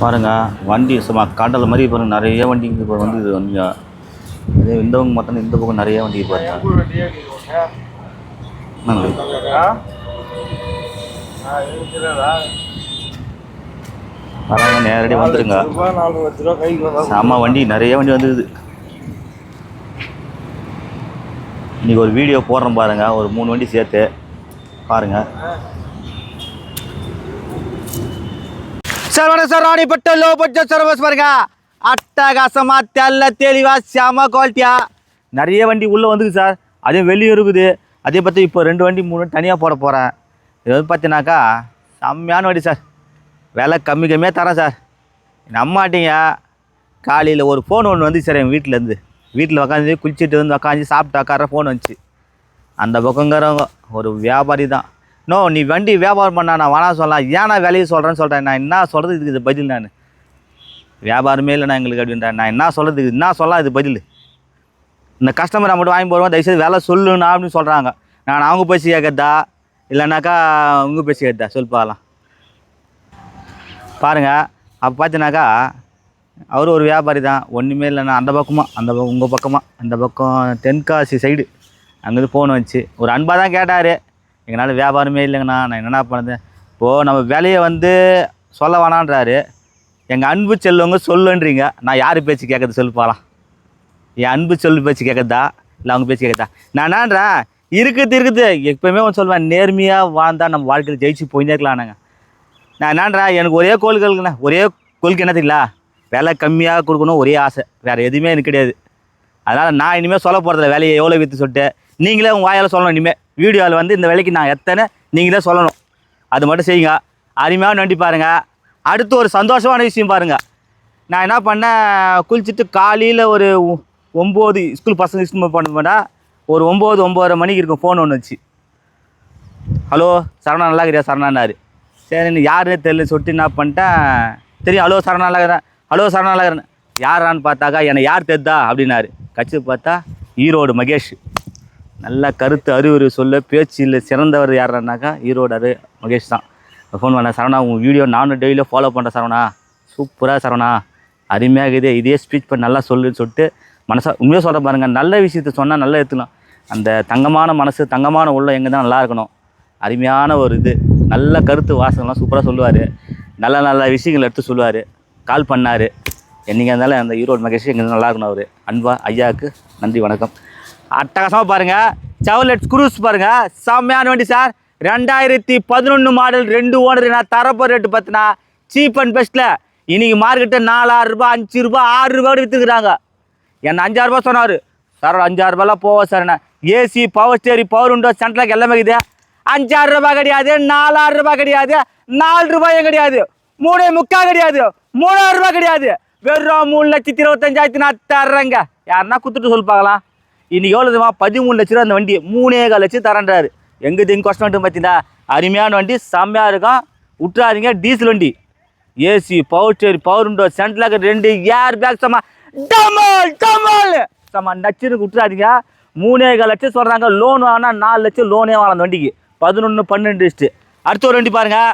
பாருங்கள் வண்டி சும்மா கடல் மாதிரி பாருங்கள் நிறைய வண்டி இப்போ வந்து இது வந்து அதே இந்தவங்க மொத்தம் இந்த பக்கம் நிறைய வண்டி பாருங்க. என்னங்க? வராங்க நேரடியாக வந்துடுங்க செம்ம வண்டி நிறைய வண்டி வந்துடுது இன்னைக்கு ஒரு வீடியோ போடுறோம் பாருங்கள் ஒரு மூணு வண்டி சேர்த்து. பாருங்க. சார் வணக்கம் sir Ranipet low budget service பாருங்க அட்டகாசமா தெல்ல தெளிவா செம குவாலிட்டியா நிறைய வண்டி உள்ளே வந்துக்கு சார். அதே வெளியே இருக்குது. அதே பார்த்து இப்போ ரெண்டு வண்டி மூணு வண்டி தனியாக போட போகிறேன் இது வந்து பார்த்தீங்கன்னாக்கா செம்மையான வண்டி சார். விலை கம்மி கம்மியாக தரேன் சார். நம்மாட்டிங்க காலையில் ஒரு ஃபோன் ஒன்று வந்து சார் எங்கள் வீட்டிலேருந்து வீட்டில் உக்காந்து குளிச்சுட்டு வந்து உக்காந்து சாப்பிட்டு உக்கார ஃபோன் வந்துச்சு. அந்த பக்கங்கிறவங்க ஒரு வியாபாரி தான். நோ நீ வண்டி வியாபாரம் பண்ணா நான் வேணா சொல்லலாம் ஏன் நான் விலையை சொல்கிறேன்னு சொல்கிறேன் நான் என்ன சொல்கிறது இதுக்கு இது பதில் நான் வியாபாரமே இல்லைண்ணா எங்களுக்கு அப்படின்றேன் நான் என்ன சொல்கிறது என்ன சொல்லலாம் இது பதில். இந்த கஸ்டமர் மட்டும் வாங்கி போடுவோம். தயவுசெய்து வேலை சொல்லுண்ணா அப்படின்னு சொல்கிறாங்க நான் அவங்க பேசி கேட்கறதா? இல்லைனாக்கா உங்கள் பேசி கேட்கறதா? சொல் பார்க்கலாம். பாருங்கள் அப்போ பார்த்தினாக்கா அவர் ஒரு வியாபாரி தான். ஒன்றுமே இல்லைண்ணா. அந்த பக்கமாக அந்த பக்கம் உங்கள் பக்கமாக அந்த பக்கம் தென்காசி சைடு அங்கேருந்து ஃபோன் வந்துச்சு. ஒரு அன்பாக தான் கேட்டார். எங்களால் வியாபாரமே இல்லைங்கண்ணா. நான் என்னென்ன பண்ணுறது இப்போது நம்ம விலையை வந்து சொல்ல வேணான்றாரு. எங்கள் அன்பு செல்வங்க சொல்லுன்றீங்க. நான் யார் பேச்சு கேட்கறது சொல்லு போகலாம் என் அன்பு சொல்லு பேச்சு கேட்குறதா? இல்லை அவங்க பேச்சு கேட்கறதா? நான் என்னன்றேன்? இருக்குது இருக்குது. எப்போயுமே ஒன்று சொல்லுவேன் நேர்மையாக வாழ்ந்தா நம்ம வாழ்க்கையில் ஜெயிச்சு போயிட்டே இருக்கலாம்னாங்க. நான் என்னன்றேன்? எனக்கு ஒரே கொள்கைங்கண்ணா ஒரே கொள்கை என்ன தெரியல விலை கம்மியாக கொடுக்கணும் ஒரே ஆசை. வேறு எதுவுமே எனக்கு கிடையாது. அதனால் நான் இனிமேல் சொல்ல போகிறதில்ல விலையை எவ்வளோ விற்று சொல்லிட்டு. நீங்களே உங்கள் வாயால் சொல்லணும் இனிமேல் வீடியோவில் வந்து இந்த விலைக்கு நான் எத்தனை நீங்களே சொல்லணும். அது மட்டும் செய்யுங்க. அருமையாக நண்டி பாருங்கள் அடுத்து ஒரு சந்தோஷமான விஷயம் பாருங்கள் நான் என்ன பண்ணேன்? குளிச்சுட்டு காலையில் ஒரு ஒம்பது ஸ்கூல் பசங்க ஸ்கூல் பண்ண ஒரு ஒம்பது ஒம்பதரை மணிக்கு இருக்கும் ஃபோன் ஒன்று வச்சு. ஹலோ சரணா நல்லா இருக்கிறியா? சரணான்னாரு சரின்னு யாருன்னே தெரியல சொல்லிட்டு என்ன பண்ணிட்டேன். தெரியும். ஹலோ சரணா நல்லா இருக்கிறேன் ஹலோ சரணா நல்லா இருக்கிறேன் யாரான்னு பார்த்தாக்கா என்னை யார் தெரிதா அப்படின்னாரு. கட்சி பார்த்தா ஈரோடு மகேஷ். நல்ல கருத்து அறிவுரை சொல்ல பேச்சில் சிறந்தவர் யாருன்னாக்கா ஈரோடு அரு மகேஷ் தான். ஃபோன் பண்ண சரவணா உங்கள் வீடியோ நானும் டெய்லியும் ஃபாலோ பண்ணுறேன் சரவணா. சூப்பராக சரவணா. அருமையாக இதே இதே ஸ்பீச் பண்ணி நல்லா சொல்லுன்னு சொல்லிட்டு மனசா உண்மையாக சொல்ல பாருங்கள் நல்ல விஷயத்த சொன்னால் நல்லா எடுத்துக்கலாம் அந்த தங்கமான மனசு தங்கமான உள்ள எங்கே தான் நல்லா இருக்கணும். அருமையான ஒரு இது. நல்ல கருத்து வாசகம்லாம் சூப்பராக சொல்லுவார். நல்ல நல்ல விஷயங்கள் எடுத்து சொல்லுவார். கால் பண்ணார். என்றைக்கு இருந்தாலும் அந்த ஈரோடு மகேஷ் எங்கே நல்லா இருக்கணும் அவர். அன்பா ஐயாவுக்கு நன்றி வணக்கம். அட்டகாசமாக பாருங்கள் செவலெட் ஸ்க்ரூஸ் பாருங்கள் செம்மையான வண்டி சார் ரெண்டாயிரத்தி பதினொன்று மாடல் ரெண்டு ஓனர் நான் தரப்போ ரேட்டு பார்த்தினா சீப் அண்ட் பெஸ்ட்டில் இன்றைக்கி மார்க்கெட்டு நாலாயிரம் ரூபாய் அஞ்சு ரூபா ஆறு ரூபாய் விற்றுக்குறாங்க என்ன அஞ்சாயிரம் சொன்னார். சார் அஞ்சாறு ரூபாய்லாம் போவோம் சார் என்ன. ஏசி பவர் ஸ்டேரி பவர் உண்டோ சென்ட்ரலாக் எல்லாமே இருக்குது. அஞ்சாறு ரூபாய் கிடையாது நாலாயிரம் ரூபாய் கிடையாது நாலு ரூபாயும் கிடையாது. மூணு முக்கா கிடையாது மூணாயிரம் ரூபாய் கிடையாது. வெறும் மூணு லட்சத்தி இருபத்தஞ்சாயிரத்தி நான் தர்றேங்க. யாருன்னா கொடுத்துட்டு சொல்லி பார்க்கலாம் இன்னைக்கு எவ்வளோ தெரியுமா? பதிமூணு லட்ச ரூபா அந்த வண்டி மூணே கால் லட்சம் தரேன்றாரு. எங்கே தெரியும் கஷ்டம் மட்டும் அருமையான வண்டி செம்மையாக இருக்கும். விட்டுறாதீங்க டீசல் வண்டி. AC power steer power window சென்ட்ரலாக ரெண்டு ஏர் பேக் சமா டமால் டமால் சமா நச்சுன்னு விட்டுறாதீங்க மூணே கால் லட்சம் சொல்கிறாங்க லோன் வாங்கினா நாலு லட்சம் லோனே வாங்கலாம் அந்த வண்டிக்கு. பதினொன்று பன்னெண்டு லிஸ்ட்டு அடுத்த ஒரு வண்டி பாருங்கள்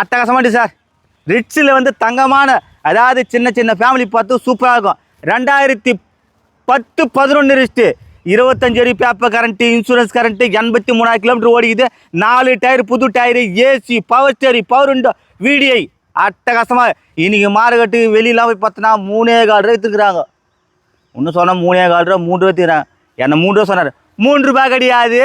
அட்டகாசமாண்டி சார். ரிட்ஸில் வந்து தங்கமான அதாவது சின்ன சின்ன ஃபேமிலி பார்த்து சூப்பராக இருக்கும். ரெண்டாயிரத்தி பத்து பதினொன்று ரிஸ்ட்டு இருபத்தஞ்சு அடி பேப்பர் கரண்ட்டு இன்சூரன்ஸ் கரண்ட்டு எண்பத்தி மூணாயிரம் கிலோமீட்டர் ஓடிக்குது. நாலு டயர் புது tyre AC power steering power window VDI அட்டகாசமாக இன்றைக்கி மார்க்கெட்டு வெளியெலாம் போய் பார்த்தோன்னா மூணே கால் ரூபா விற்றுக்குறாங்க ஒன்று சொன்னால் மூணே கால் ரூபா மூணு ரூபா எடுத்துக்கிறாங்க. என்ன மூணு ரூபா சொன்னார்? மூணு ரூபாய் கிடையாது.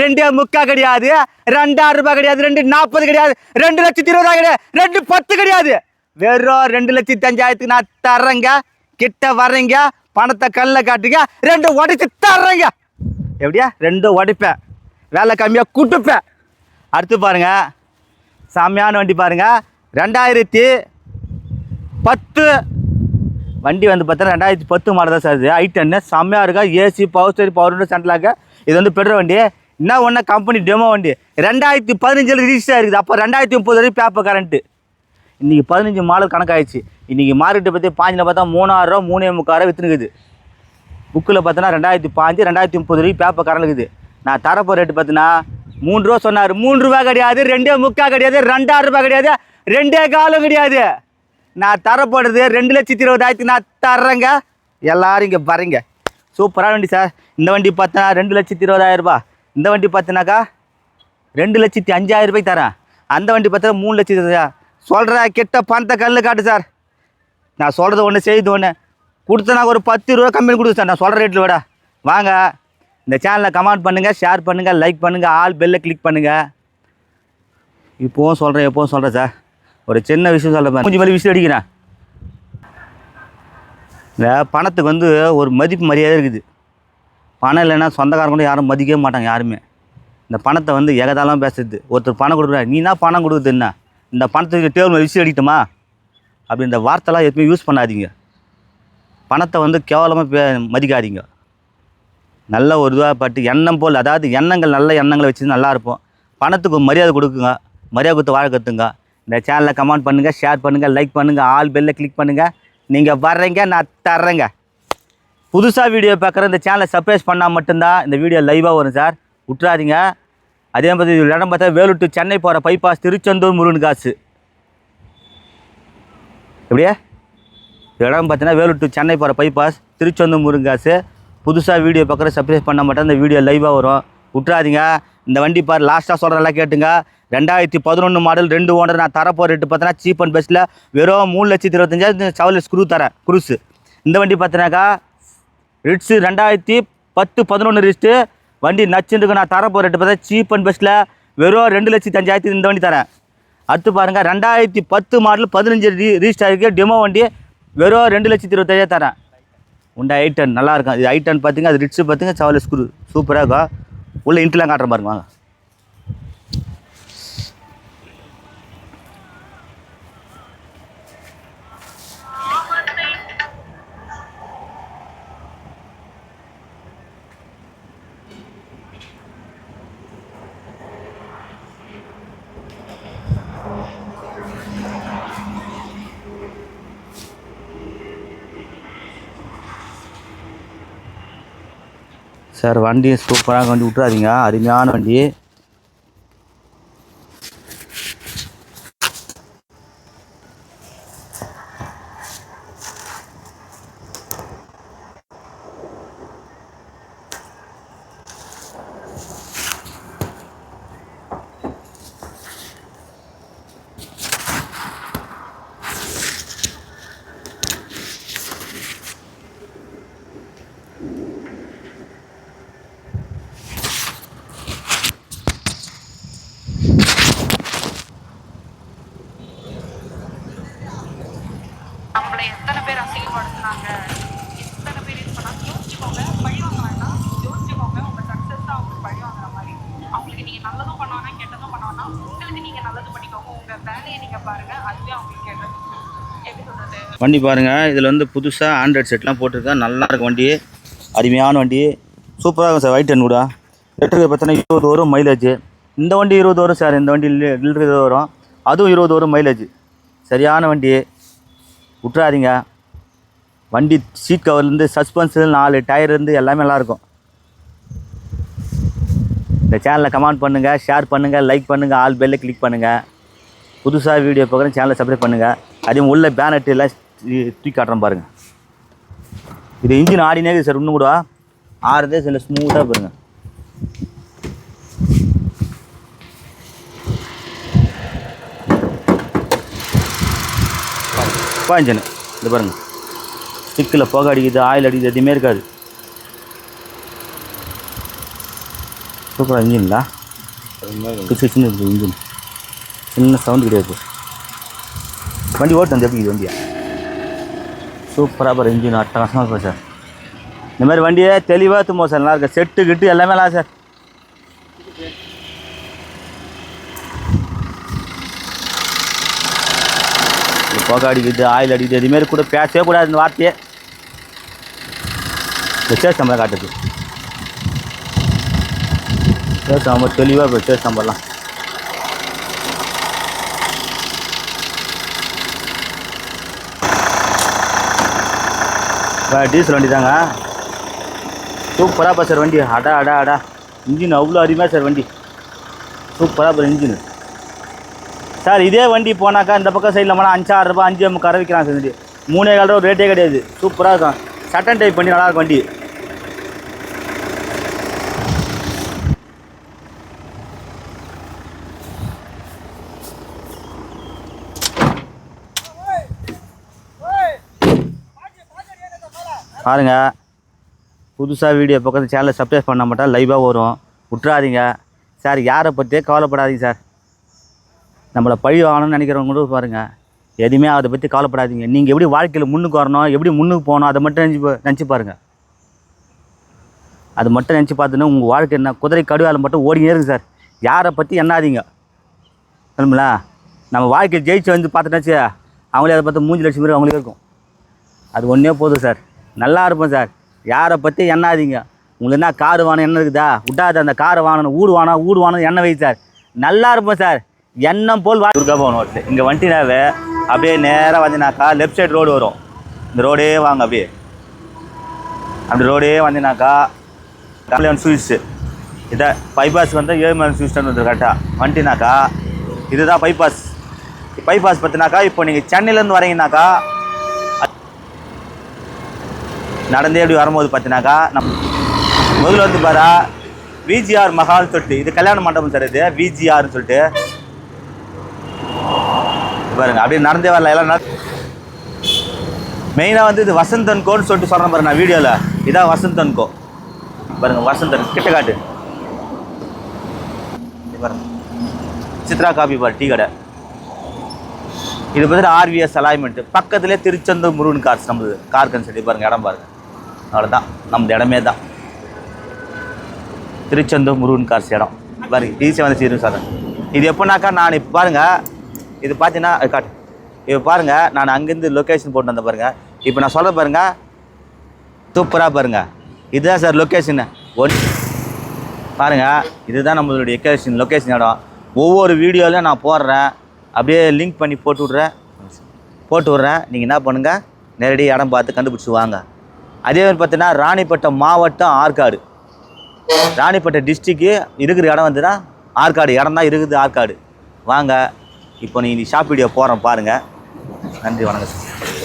ரெண்டே முக்கா கிடையாது. ரெண்டாயிரம் ரூபாய் கிடையாது. ரெண்டு நாற்பது கிடையாது. ரெண்டு லட்சத்தி இருபதாயிரம் கிடையாது. ரெண்டு பத்து கிடையாது. வெறும் ரெண்டு லட்சத்தி அஞ்சாயிரத்துக்கு நான் தர்றேங்க. கிட்ட வர்றேங்க. பணத்தை கல்லில் காட்டுங்க ரெண்டு உடைச்சு தர்றேங்க. எப்படியா? ரெண்டு உடைப்பேன். வேலை கம்மியாக கூட்டுப்பேன். அடுத்து பாருங்க. செம்மையான வண்டி பாருங்க. ரெண்டாயிரத்தி பத்து. வண்டி வந்து பார்த்தா ரெண்டாயிரத்தி பத்து மாடல் தான் சார் இது. ஐ டென்னு செம்மையாக இருக்கா? AC power steering power window இது வந்து பெட்ரோல் வண்டி. என்ன ஒன்றா கம்பெனி டெமோ வண்டி. ரெண்டாயிரத்தி பதினஞ்சில் ரிஜிஸ்டர் இருக்குது அப்போ ரெண்டாயிரத்தி முப்பது வரைக்கும் பேப்பர் கரண்ட்டு இன்றைக்கி பதினஞ்சு மாடல் கணக்காயிடுச்சு. இன்றைக்கி மார்க்கெட்டை பற்றி பாஞ்சில் பார்த்தா மூணாயிரரூவா மூணே முக்காயிரம் விற்றுனுக்குது புக்கில் பார்த்தோன்னா ரெண்டாயிரத்தி பாஞ்சு ரெண்டாயிரத்தி முப்பது ரூபாய் பேப்பர் கரண்ட் நான் தரப்போ ரேட்டு பார்த்தீங்கன்னா மூணு ரூபா சொன்னார். மூணு ரூபா கிடையாது ரெண்டே முக்கா கிடையாது ரெண்டாயிரம் ரூபாய் கிடையாது ரெண்டே காலும் கிடையாது. நான் தரப்படுறது ரெண்டு லட்சத்தி இருபதாயிரத்துக்கு நான் தர்றேங்க. எல்லோரும் இங்கே பாருங்க. சூப்பரான வண்டி சார். இந்த வண்டி பார்த்தனா ரெண்டு லட்சத்தி இருபதாயிரரூபா இந்த வண்டி பார்த்தினாக்கா ரெண்டு லட்சத்தி அஞ்சாயிரம் ரூபாய்க்கு தரேன். அந்த வண்டி பார்த்தா மூணு லட்சத்தி சொல்கிற கெட்ட பணத்தை கல்லில் காட்டு சார். நான் சொல்கிறது ஒன்று செய்து ஒன்று கொடுத்தனா ஒரு பத்து ரூபா கம்மி கொடுத்து சார். நான் சொல்கிற ரேட்டில் விட. வாங்க. இந்த சேனலை கமெண்ட் பண்ணுங்கள் ஷேர் பண்ணுங்கள் லைக் பண்ணுங்கள் ஆல் பெல்லை கிளிக் பண்ணுங்கள் இப்போவும் சொல்கிறேன் எப்போவும் சொல்கிறேன் சார். ஒரு சின்ன விஷயம் சொல்கிறேன் கொஞ்சம் மேலே விஷயம் அடிக்கிறேன். இந்த பணத்துக்கு வந்து ஒரு மதிப்பு மரியாதை இருக்குது. பணம் இல்லைன்னா சொந்தக்காரங்க கூட யாரும் மதிக்கவே மாட்டாங்க யாருமே. இந்த பணத்தை வந்து எகதாலாம் பேசுறது. ஒருத்தர் பணம் கொடுக்குறாரு. நீனா பணம் கொடுக்குறது என்ன? இந்த பணத்துக்கு டேபிள் விஷயம் அடிக்கட்டுமா? அப்படி இந்த வார்த்தைலாம் எதுவுமே யூஸ் பண்ணாதீங்க. பணத்தை வந்து கேவலமாக பே மதிக்காதீங்க. நல்ல ஒரு இதுவாக பட்டு எண்ணம் போல் அதாவது எண்ணங்கள் நல்ல எண்ணங்களை வச்சு நல்லா இருப்போம். பணத்துக்கு மரியாதை கொடுக்குங்க. மரியாதை கொடுத்து வாழ கற்றுங்க இந்த சேனலில் கமெண்ட் பண்ணுங்கள் ஷேர் பண்ணுங்கள் லைக் பண்ணுங்கள் ஆல் பெல்லை கிளிக் பண்ணுங்கள் நீங்கள் வர்றீங்க நான் தர்றேங்க. புதுசாக வீடியோ பார்க்குற இந்த சேனலை சப்ரைஸ் பண்ணால் மட்டும்தான் இந்த வீடியோ லைவாக வரும் சார். விட்றாதீங்க அதே மாதிரி இடம் பார்த்தா வேலூர் சென்னை போகிற பைபாஸ் திருச்செந்தூர் முருகன் காசு. எப்படியா? இடம் பார்த்தீங்கன்னா வேலூர் சென்னை போகிற பைபாஸ் திருச்செந்தூர் முருகன் காசு. புதுசாக வீடியோ பார்க்குற சப்ஸ்கிரைப் பண்ண மாட்டேன். இந்த வீடியோ லைவாக வரும். விட்றாதீங்க இந்த வண்டி பார் லாஸ்ட்டாக சொல்கிறதெல்லாம் கேட்டுங்க. ரெண்டாயிரத்தி பதினொன்று மாடல் ரெண்டு ஓனர் நான் தரப்போகிற ரேட்டு பார்த்தீங்கன்னா சீப் அண்ட் பெஸ்ட்டில் வெறும் மூணு லட்சத்தி இருபத்தஞ்சாயிரம் சவல் ஸ்க்ரூ தரேன். குருஸு இந்த வண்டி பார்த்தினாக்கா ரிட்ஸு ரெண்டாயிரத்தி பத்து பதினொன்று ரிஸ்ட்டு வண்டி நச்சுருக்கு நான் தரப்போ ரேட்டு பார்த்தா சீப் அண்ட் பெஸ்ட்டில் வெறும் ரெண்டு லட்சத்தி அஞ்சாயிரத்தி இந்த வண்டி தரேன். அடுத்து பாருங்கள் ரெண்டாயிரத்தி பத்து மாடல் பதினஞ்சு ரீ ரீஸ்டாக இருக்குது டெமோ வண்டி வெறும் ரெண்டு லட்சத்தி இருபத்தஞ்சாயிரம் தரேன். உண்டா ஐட்டன் நல்லா இருக்கும். இது ஐட்டன் பார்த்தீங்க அது ரிட்ஸு பார்த்தீங்க சவல் ஸ்க்ரூ சூப்பராக இருக்கும். உள்ளே இன்ட்ரெலாம் காட்டுற பாருங்க வாங்க. சார் வண்டி சூப்பராக வண்டி விட்றாதீங்க அருமையான வண்டி நம்மளை எத்தனை பேர் அசிங்கப்படுத்துனாங்க எத்தனை பேர் இது பண்ணாங்க யோசிச்சுக்கோங்க பழி வாங்க வேண்டாம் யோசிச்சுக்கோங்க உங்க சக்சஸ் தான் அவங்களுக்கு பழி வாங்குற மாதிரி அவங்களுக்கு நீங்க நல்லதும் பண்ண வேணாம் கெட்டதும் பண்ண வேணாம் உங்களுக்கு நீங்க நல்லது பண்ணிக்கோங்க உங்க வேலையை நீங்க பாருங்க அதுவே அவங்களுக்கு கேட்டது எப்படி சொல்றது வண்டி பாருங்கள் இதில் வந்து புதுசாக ஆண்ட்ராய்ட் செட்லாம் போட்டிருக்கேன் நல்லா இருக்கும் வண்டி. அருமையான வண்டி. சூப்பராக இருக்கும் சார் ஒயிட் அண்ட் கூட. லிட்டருக்கு பார்த்தீங்கன்னா இருபது வரும் மைலேஜ் இந்த வண்டி இருபது வரும் சார் இந்த வண்டி லி- லிட்டருக்கு இருபது வரும். அதுவும் இருபது வரும் மைலேஜ் சரியான வண்டி. விட்றாதீங்க வண்டி சீட் கவர்லேருந்து சஸ்பென்ஸு நாலு டயர்லேருந்து எல்லாமே நல்லாயிருக்கும் இந்த சேனலை கமெண்ட் பண்ணுங்கள் ஷேர் பண்ணுங்கள் லைக் பண்ணுங்கள் ஆல் பெல்லை கிளிக் பண்ணுங்கள் புதுசாக வீடியோ பார்க்குறேன் சேனலை சப்ஸ்கிரைப் பண்ணுங்கள் அதே உள்ள பேனட் எல்லாம் தூக்கி காட்டுறேன் பாருங்கள் இது இன்ஜின் ஆடினே சார் இன்னும் கூட ஆறுதே சில ஸ்மூத்தாக பாருங்க. அப்பா இன்ஜின் இது பாருங்க. ஸ்டிக்கில் புகை அடிக்குது ஆயில் அடிக்குது எதுவுமே இருக்காது. சூப்பராக இன்ஜின்ல சின்ன இருக்குது இன்ஜின் சின்ன சவுண்டு கிடையாது. வண்டி ஓட்டம் எப்படி இது வண்டியா? சூப்பராக பாரு இன்ஜின் அட்டகாசமாக இருக்கும் சார். இந்த மாதிரி வண்டியே தெளிவாக தும்போம் சார். நல்லா இருக்கு. செட்டு கிட்டு எல்லாமே நல்லா சார். புகை அடிக்குது ஆயில் அடிக்குது இதுமாரி கூட பேசவே கூடாது இந்த வார்த்தையே. இந்த சேஸ் காட்டுது. சேஸ் நம்பர் தெளிவாக இப்போ சேஸ் சம்பளம்லாம். டீசல் வண்டி தாங்க சூப்பராக பா சார் வண்டி. அடா அடா அடா. இன்ஜின் அவ்வளோ அருமையாக சார் வண்டி. சூப்பராக பாரு இன்ஜின். சார் இதே வண்டி போனாக்கா இந்த பக்கம் சைடில் போனால் அஞ்சு ஆறு ரூபாய் அஞ்சு முக்கால் விற்கிறான் சார் வண்டி. மூணே கால் ரூபா ரேட்டே கிடையாது. சூப்பராக இருக்கும். சட்டன் டைப் பண்ணி நல்லா இருக்கும் வண்டி. பாருங்கள் புதுசாக வீடியோ பக்கத்து சேனலை சப்ஸ்கிரைப் பண்ண மாட்டால் லைவாக வரும். விட்றாதீங்க சார் யாரை பற்றியே கவலைப்படாதீங்க சார். நம்மளை பழி வாங்கணும்னு நினைக்கிறவங்க கூட பாருங்கள் எதுவுமே அதை பற்றி கவலைப்படாதீங்க. நீங்கள் எப்படி வாழ்க்கையில் முன்னுக்கு வரணும் எப்படி முன்னுக்கு போகணும் அதை மட்டும் நினச்சி நினச்சி பாருங்கள் அது மட்டும் நினச்சி பார்த்தோன்னா உங்கள் வாழ்க்கை என்ன குதிரை கடுவால் மட்டும் ஓடினே இருக்குது சார். யாரை பற்றி என்னாதீங்க சொல்லுங்களா நம்ம வாழ்க்கையை ஜெயிச்சு வந்து பார்த்துட்டாச்சு. அவங்களே அதை பார்த்து மூஞ்சி லட்சம் பேர் அவங்களே இருக்கும். அது ஒன்றே போதும் சார். நல்லா இருப்பேன் சார். யாரை பற்றி எண்ணாதீங்க. உங்களுக்கு என்ன கார் வாங்கணும் என்ன இருக்குதா? விட்டாத அந்த காரை வாங்கணும் வீடு வாங்கணும் ஊடு வாங்கணும் எண்ணெய் வை சார். நல்லா இருப்பேன் சார். எண்ணம் போல் வா துர்கா பவன் ஒருத்தர் இங்கே வந்துட்டினாவே அப்படியே நேராக வந்தினாக்கா லெஃப்ட் சைடு ரோடு வரும். இந்த ரோடே வாங்க அப்படியே. அந்த ரோடே வந்தினாக்கா கல்யாண் ஸ்வீட்ஸு இதை பைபாஸ் வந்து ஏழுமலை ஸ்வீட்ஸ்னு வந்து கரெக்டாக வந்துட்டினாக்கா இதுதான் பைபாஸ் பைபாஸ் பார்த்தினாக்கா இப்போ நீங்கள் சென்னையிலேருந்து வரீங்கனாக்கா நடந்தே அப்படி வரும்போது பார்த்தீங்கன்னாக்கா நம் முதல்ல வந்து பாரா விஜிஆர் மஹால் சொல்லிட்டு இது கல்யாண மண்டபம் சார் இது விஜிஆர்னு சொல்லிட்டு. பாருங்க அப்படியே நடந்தே வரல எல்லாம் மெயினாக வந்து இது வசந்தன் கோன்னு சொல்லிட்டு சொல்கிறேன் பாருங்க நான் வீடியோவில் இதான் வசந்தன் கோ. பாருங்க வசந்தன் கிட்ட காட்டு. பாருங்க. சித்ரா காபி பார் டீ கடை. இது பார்த்துட்டு ஆர்விஎஸ் அலைன்மெண்ட் பக்கத்துலேயே திருச்செந்தூர் முருகன் கார்ஸ் நம்மளுது கார் சொல்லி பாருங்க இடம் பாருங்க. அவ்வளோதான் நம்ம இடமே தான். திருச்செந்தூர் முருகன் கார்ஸ் இடம். பாருங்க ஈஸியாக வந்து சீரும் சார் இது எப்போனாக்கா நான் இப்போ பாருங்கள் இது பார்த்தீங்கன்னா காட்டு. இப்போ பாருங்கள் நான் அங்கேருந்து லொக்கேஷன் போட்டு வந்தேன் பாருங்கள் இப்போ நான் சொல்ல பாருங்கள் சூப்பராக பாருங்கள் இதுதான் சார் லொக்கேஷனு ஒன் பாருங்கள் இதுதான் நம்மளுடைய லொக்கேஷன் லொக்கேஷன் இடம். ஒவ்வொரு வீடியோலையும் நான் போடுறேன். அப்படியே லிங்க் பண்ணி போட்டு விட்றேன். போட்டு விட்றேன். நீங்கள் என்ன பண்ணுங்கள் நேரடியாக இடம் பார்த்து கண்டுபிடிச்சி வாங்க. அதே மாதிரி பார்த்தீங்கன்னா ராணிப்பட்டம் மாவட்டம் ஆற்காடு. ராணிப்பட்டம் டிஸ்ட்ரிக்கு இருக்கிற இடம் வந்துன்னா ஆற்காடு. இடம் தான் இருக்குது ஆற்காடு. வாங்க இப்போ நீ ஷாப் வீடியோ போகிறேன் பாருங்கள் நன்றி வணக்கம் சார்